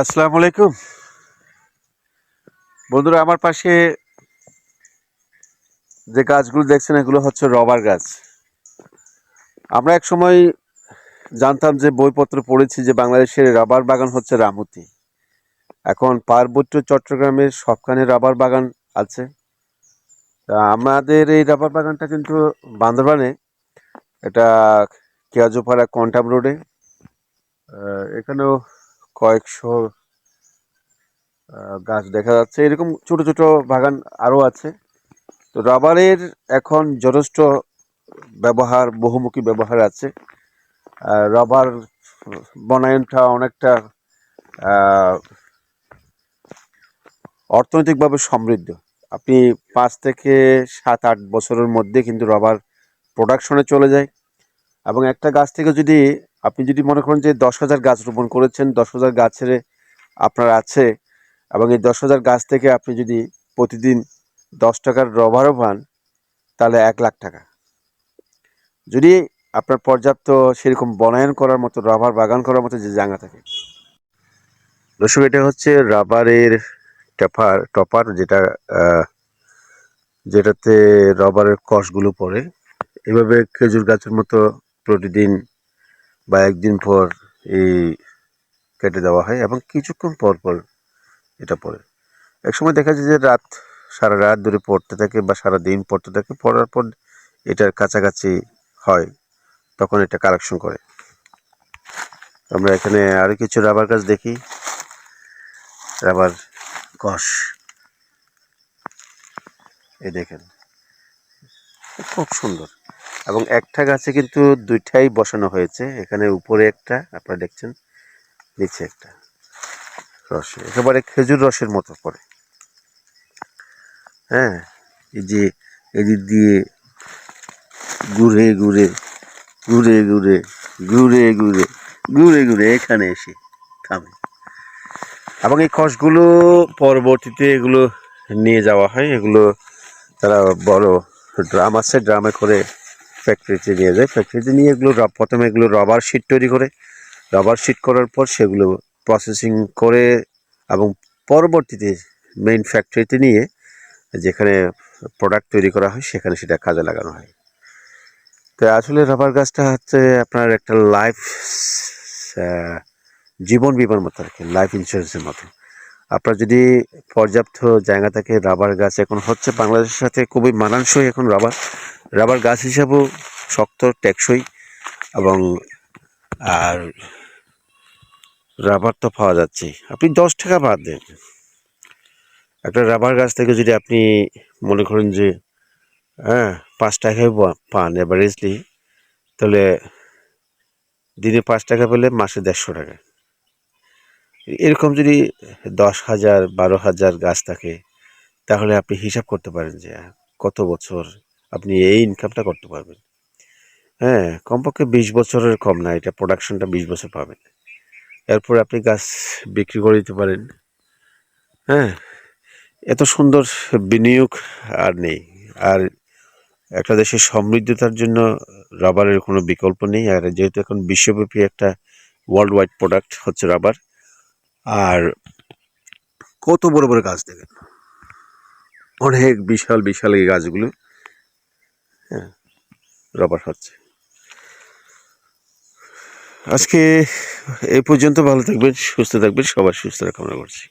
আসসালামু আলাইকুম। বন্ধুরা, আমার পাশে যে গাছগুলো দেখছেন, এগুলো হচ্ছে রবার গাছ। আমরা এক সময় জানতাম যে বইপত্র পড়েছি যে বাংলাদেশের রাবার বাগান হচ্ছে রামতি। এখন পার্বত্য চট্টগ্রামের সবখানে রাবার বাগান আছে। তা আমাদের এই রাবার বাগানটা কিন্তু বান্দরবানে, এটা কেয়াজোপাড়া কন্টাম রোডে। এখানেও কয়েকশো গাছ দেখা যাচ্ছে। এরকম ছোট ছোট বাগান আরও আছে। তো রাবারের এখন যথেষ্ট ব্যবহার, বহুমুখী ব্যবহার আছে। রাবার বনায়নটা অনেকটা অর্থনৈতিকভাবে সমৃদ্ধ। আপনি পাঁচ থেকে সাত, আট বছরের মধ্যে কিন্তু রাবার প্রোডাকশনে চলে যায়। এবং একটা গাছ থেকে যদি আপনি যদি মনে করেন যে দশ হাজার গাছ রোপণ করেছেন, দশ হাজার গাছের আপনার আছে এবং এই দশ হাজার গাছ থেকে আপনি যদি প্রতিদিন দশ টাকার রবারও পান, তাহলে এক লাখ টাকা। যদি আপনার পর্যাপ্ত সেরকম বনায়ন করার মতো, রাবার বাগান করার মতো যে জায়গা থাকে। দর্শক, এটা হচ্ছে রাবারের টপার টপার যেটা যেটাতে রবারের কষগুলো পড়ে। এভাবে খেজুর গাছের মতো প্রতিদিন বা একদিন পর এই কেটে দেওয়া হয় এবং কিছুক্ষণ পর পর এটা পড়ে। এক সময় দেখা যায় যে রাত, সারা রাত ধরে পড়তে থাকে বা সারা দিন পড়তে থাকে, পড়ার পর এটার কাছাকাছি হয়, তখন এটা কালেকশন করে। আমরা এখানে আরও কিছু রাবার গাছ দেখি। রাবার কষ এই দেখেন, খুব সুন্দর। এবং একটা গাছে কিন্তু দুইটাই বসানো হয়েছে। এখানে উপরে একটা, আপনারা দেখছেন, নিচে একটা রস। একেবারে খেজুর রসের মতো পড়ে হ্যাঁ এই যে এদিক দিয়ে ঘুরে ঘুরে ঘুরে ঘুরে ঘুরে ঘুরে ঘুরে ঘুরে এখানে এসে থামে এবং এই খসগুলো পরবর্তীতে এগুলো নিয়ে যাওয়া হয়। এগুলো তারা বড় ড্রাম আছে, ড্রামে করে ফ্যাক্টরিতে নিয়ে যায়। ফ্যাক্টরিতে নিয়ে এগুলো প্রথমে এগুলো রাবার শিট তৈরি করে। রাবার শিট করার পর সেগুলো প্রসেসিং করে এবং পরবর্তীতে মেইন ফ্যাক্টরিতে নিয়ে যেখানে প্রোডাক্ট তৈরি করা হয়, সেখানে সেটা কাজে লাগানো হয়। তো আসলে রাবার গাছটা হচ্ছে আপনার একটা লাইফ জীবন বিমার মতো আর কি লাইফ ইন্স্যুরেন্সের মতো। আপনার যদি পর্যাপ্ত জায়গা থাকে রাবার গাছ এখন হচ্ছে বাংলাদেশের সাথে খুবই মানানসই এখন রাবার রাবার গাছ হিসাবেও শক্ত, টেকসই এবং আর রাবার তো পাওয়া যাচ্ছে। আপনি দশ টাকা বাদ দেন। একটা রাবার গাছ থেকে যদি আপনি মনে করেন যে হ্যাঁ পাঁচ টাকায় পান অ্যাভারেজলি তাহলে দিনে পাঁচ টাকা পেলে মাসে দেড়শো টাকা। এরকম যদি দশ হাজার, বারো হাজার গাছ থাকে, তাহলে আপনি হিসাব করতে পারেন যে, কত বছর আপনি এই ইনকামটা করতে পারবেন। হ্যাঁ কমপক্ষে বিশ বছরের কম না, এটা প্রোডাকশনটা বিশ বছর পাবেন। এরপর আপনি গাছ বিক্রি করে দিতে পারেন। হ্যাঁ এত সুন্দর বিনিয়োগ আর নেই। আর একটা দেশের সমৃদ্ধতার জন্য রাবারের কোনো বিকল্প নেই। আর যেহেতু এখন বিশ্বব্যাপী একটা ওয়ার্ল্ড ওয়াইড প্রোডাক্ট হচ্ছে রাবার আর কত বড় বড় গাছ দেখেন। অনেক বিশাল বিশাল এই গাছগুলো। হ্যাঁ। রবার হচ্ছে। আজকে এই পর্যন্ত ভালো থাকবেন সুস্থ থাকবেন সবার সুস্থ কামনা করছি।